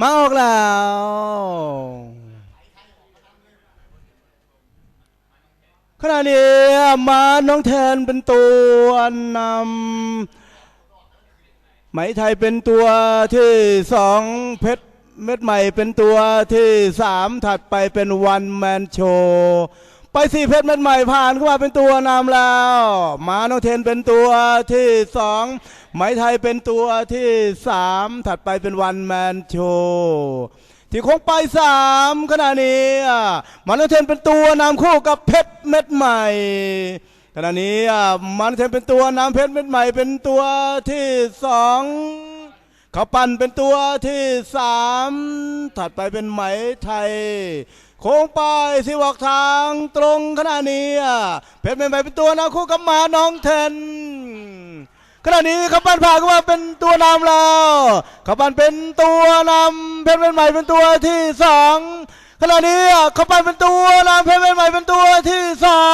มาออกแล้ว ขณะนี้มาน้องแทนเป็นตัวนำไหมไทยเป็นตัวที่สองเพชรเม็ดใหม่เป็นตัวที่สามถัดไปเป็นวันแมนโช ไปสี่เพชรเม็ดใหม่ผ่านเข้ามาเป็นตัวนำแล้ว มาน้องเทนเป็นตัวที่สองไหมไทยเป็นตัวที่สามถัดไปเป็นวันแมนโชว์ที่คงไปสามขณะนี้มาน้องเทนเป็นตัวนำคู่กับเพชรเม็ดใหม่ขณะนี้มันเทนเป็นตัวนำเพชรเม็ดใหม่ เป็นตัวที่สองเขาปั่นเป็นตัวที่สามถัดไปเป็นไหมไทย โค้งไปสิวอกทางตรงขณะนี้เพชรเป็นใหม่เป็นตัวนำคู่กับหมาน้องเทนขณะนี้ขบันผ่านเข้ามาเป็นตัวนำแล้วขบันเป็นตัวนำเพชรเป็นใหม่เป็นตัวที่สองขณะนี้ขบันเป็นตัวนำเพชรเป็นใหม่เป็นตัวที่สอง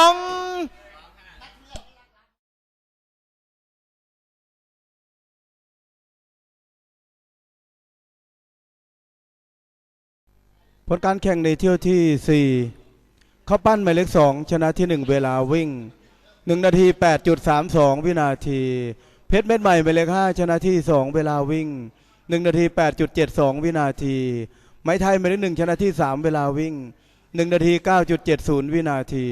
ผลการแข่งในเที่ยวที่ 4 เข้าปั้นหมายเลข2ชนะที่ 1 เวลาวิ่ง 1 นาที 8.32 วินาที เพชรเม็ดใหม่หมายเลข5ชนะที่ 2 เวลาวิ่ง 1 นาที 8.72 วินาที ไม้ไทยหมายเลข1ชนะที่ 3 เวลาวิ่ง 1 นาที 9.70 วินาที